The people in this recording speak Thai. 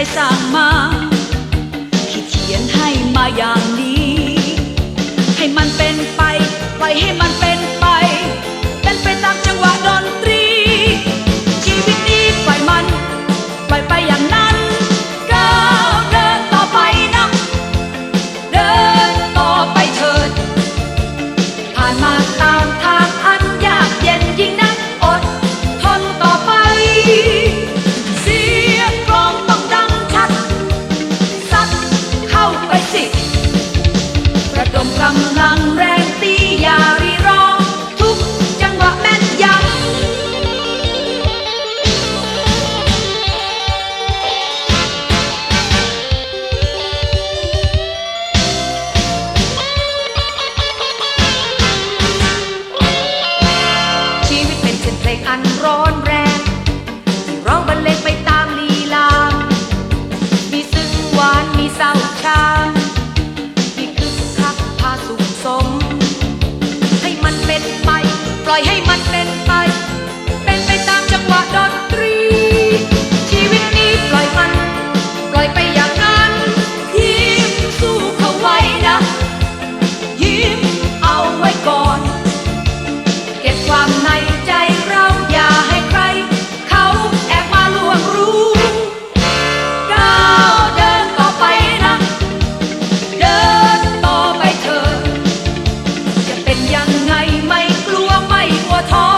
ใสร้างมาที่เขียนให้มาอย่างนี้ ให้มันเป็นไปปล่ให้มันเป็นไป 他。